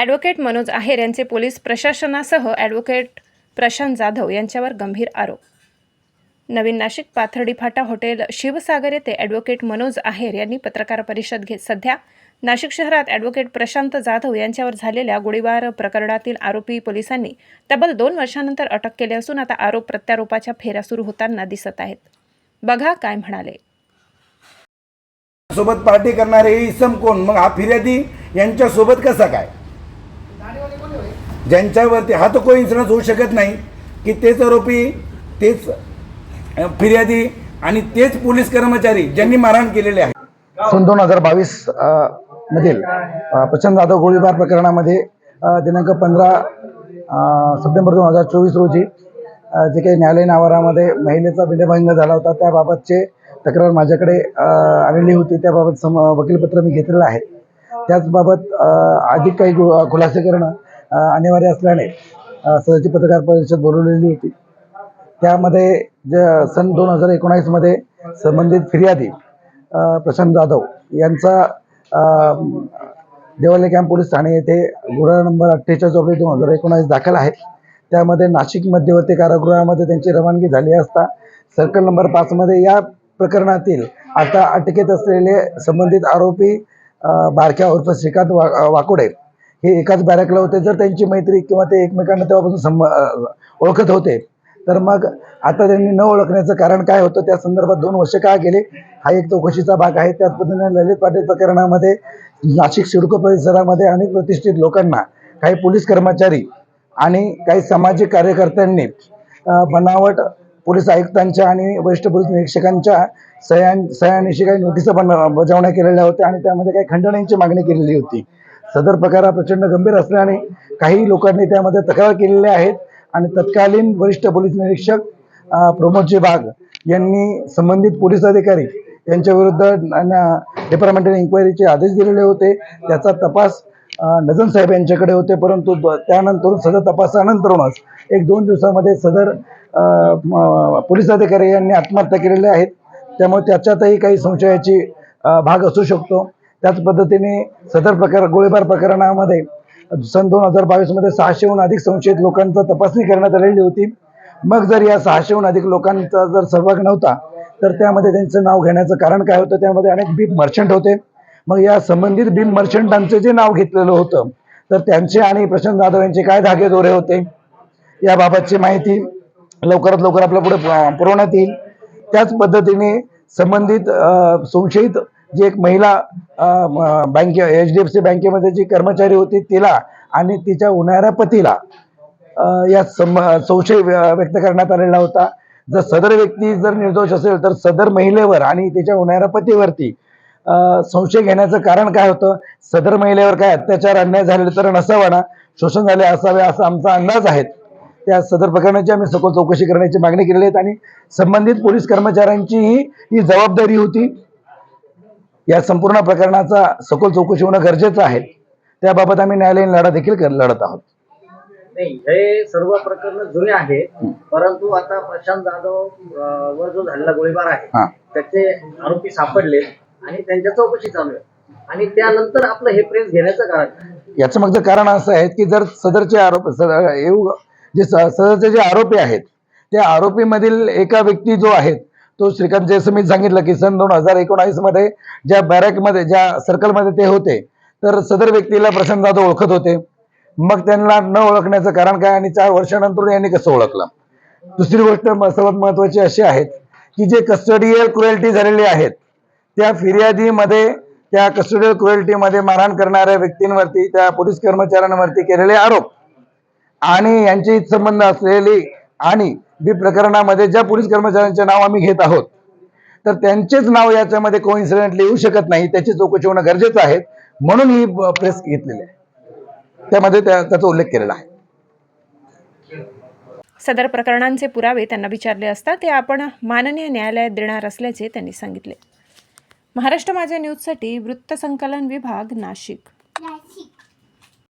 Advocate Manoj Aher यांचे police प्रशासनासह advocate Prashant Jadhav यांच्यावर गंभीर आरोप. नवीन नाशिक पाथर्डी फाटा हॉटेल शिवसागर येथे ॲडव्होकेट मनोज आहेर यांनी पत्रकार परिषद घेत सध्या नाशिक शहरात ॲडव्होकेट प्रशांत जाधव यांच्यावर झालेल्या गोळीबार प्रकरणातील आरोपी पोलिसांनी तब्बल दोन वर्षानंतर अटक केली असून आता आरोप प्रत्यारोपाच्या फेऱ्या सुरू होताना दिसत आहेत. बघा काय म्हणाले. सोबत पार्टी करणारे इसम कोण? मग हा फिर्यादी यांच्या सोबत कसा काय? ज्यांच्यावरती हा तर कोई इन्सिडन्स होऊ शकत नाही की तेच आरोपी तेच फिर्यादी आणि तेच पोलीस कर्मचारी ज्यांनी मारहाण केलेले आहे. सन दोन हजार बावीस मधील प्रचंड जाधव गोळीबार प्रकरणामध्ये दिनांक पंधरा सप्टेंबर दोन हजार चोवीस रोजी जे काही न्यायालयीन आवारामध्ये महिलेचा विनयभंग झाला होता त्याबाबतचे तक्रार माझ्याकडे आलेली होती त्याबाबत सम वकीलपत्र मी घेतलेलं आहे. त्याचबाबत अधिक काही गु- खुलासे करणं अनिवार्य असल्याने सदस्य सदरची पत्रकार परिषद बोलवलेली होती. त्यामध्ये ज सन दोन हजार एकोणावीसमध्ये संबंधित फिर्यादी प्रशांत जाधव यांचा देवाले कॅम्प पोलीस ठाणे येथे गुन्हा नंबर अठ्ठेचाळीस ऑब्लिक दोन हजार एकोणावीस दाखल आहे. त्यामध्ये नाशिक मध्यवर्ती कारागृहामध्ये त्यांची रवानगी झाली असता सर्कल नंबर पाचमध्ये या प्रकरणातील आता अटकेत असलेले संबंधित आरोपी बारक्या उर्फ श्रीकांत वा वाकोडे हे एकाच बॅरकला होते. जर त्यांची मैत्री किंवा ते एकमेकांना तेव्हापासून संभ ओळखत होते तर मग आता त्यांनी न ओळखण्याचं कारण काय होतं? त्या संदर्भात दोन वर्ष का गेले? हा एक चौकशीचा भाग आहे. त्याच पद्धतीने ललित पाटील प्रकरणामध्ये नाशिक सिडको परिसरामध्ये अनेक प्रतिष्ठित लोकांना काही पोलीस कर्मचारी आणि काही सामाजिक कार्यकर्त्यांनी बनावट पोलीस आयुक्तांच्या आणि वरिष्ठ पोलीस निरीक्षकांच्या सह्या सह्यानिशी काही नोटिसा बन बजावण्या केलेल्या होत्या आणि त्यामध्ये काही खंडण्यांची मागणी केलेली होती. सदर प्रकार हा प्रचंड गंभीर असल्याने काही लोकांनी त्यामध्ये तक्रार केलेल्या आहेत आणि तत्कालीन वरिष्ठ पोलीस निरीक्षक प्रमोदजी बाग यांनी संबंधित पोलीस अधिकारी यांच्या विरुद्ध डिपार्टमेंटल इन्क्वायरीचे आदेश दिलेले होते. त्याचा तपास नजन साहेब यांच्याकडे होते. परंतु त्यानंतर सदर तपासानंतरूनच एक दोन दिवसामध्ये सदर पोलीस अधिकारी यांनी आत्महत्या केलेल्या आहेत. त्यामुळे त्याच्यातही काही संशयाची भाग असू शकतो. त्याच पद्धतीने सदर प्रकार गोळीबार प्रकरणामध्ये सन दोन हजार बावीसमध्ये सहाशेहून अधिक संशयित लोकांचा तपासणी करण्यात आलेली होती. मग जर या सहाशेहून अधिक लोकांचा जर सहभाग नव्हता तर त्यामध्ये त्यांचं नाव घेण्याचं कारण काय होतं? त्यामध्ये अनेक बीप मर्चंट होते. मग या संबंधित बीप मर्चंटांचे जे नाव घेतलेलं होतं तर त्यांचे आणि प्रशांत जाधव यांचे काय धागेदोरे होते? याबाबतची माहिती लवकरात लवकर आपल्या पुढे पु- पुरवण्यात येईल. त्याच पद्धतीने संबंधित संशयित जी एक महिला बँक बँके एच डी एफ सी बँकेमध्ये जी कर्मचारी होती तिला आणि तिच्या उन्हाळ्या पतीला या सम संशय व्य- व्यक्त करण्यात आलेला होता. जर सदर व्यक्ती जर निर्दोष असेल तर सदर महिलेवर आणि तिच्या उन्हाळ्या पतीवरती संशय घेण्याचं कारण काय होतं? सदर महिलेवर काय अत्याचार अन्याय झालेले तर नसावा ना? शोषण झाले असावे असा आमचा अंदाज आहे. त्या सदर प्रकरणाची आम्ही सखोल चौकशी करण्याची मागणी केलेली आहे आणि संबंधित पोलीस कर्मचाऱ्यांचीही ही जबाबदारी होती. या संपूर्ण प्रकरणाचा सखोल चौकशी होणं गरजेचं आहे त्याबाबत आम्ही न्यायालयीन लढा देखील लढत आहोत नाही हे सर्व प्रकरण जुने आहेत परंतु आता प्रशांत जाधव वर जो झालेला गोळीबार आहे. त्याचे आरोपी सापडले आणि त्यांच्या चौकशी चालू आहे आणि त्यानंतर आपलं हे प्रेस घेण्याचं कारण? याचं मागचं कारण असं आहे की जर सदरचे आरोप येऊ जे सदरचे जे आरोपी आहेत त्या आरोपीमधील एका व्यक्ती जो आहे तो श्रीकांत जसं मी सांगितलं की सन दोन हजार एकोणावीसमध्ये ज्या बॅरॅकमध्ये ज्या सर्कलमध्ये ते होते तर सदर व्यक्तीला प्रशांत जाधव ओळखत होते. मग त्यांना न ओळखण्याचं कारण काय आणि चार वर्षानंतर यांनी कसं ओळखलं? दुसरी गोष्ट सर्वात महत्वाची अशी आहे की जे कस्टडियल क्रुएल्टी झालेली आहेत त्या फिर्यादीमध्ये त्या कस्टडियल क्रुएल्टीमध्ये मारहाण करणाऱ्या व्यक्तींवरती त्या पोलीस कर्मचाऱ्यांवरती केलेले आरोप. आणि यांचे संबंध असलेली आणि बी प्रकरणामध्ये ज्या पोलीस कर्मचाऱ्यांचे नाव आम्ही घेत आहोत तर त्यांचेच नाव याच्यामध्ये कोइन्सिडेंटली येऊ शकत नाही. त्याची चौकशी होणं गरजेचं आहे. म्हणून ही प्रेस घेतलेली आहे. त्यामध्ये त्या त्याचा उल्लेख केलेला आहे. सदर प्रकरणांचे पुरावे त्यांना विचारले असता ते आपण माननीय न्यायालयात देणार असल्याचे त्यांनी सांगितले. महाराष्ट्र माझ्या न्यूजसाठी वृत्तसंकलन विभाग नाशिक.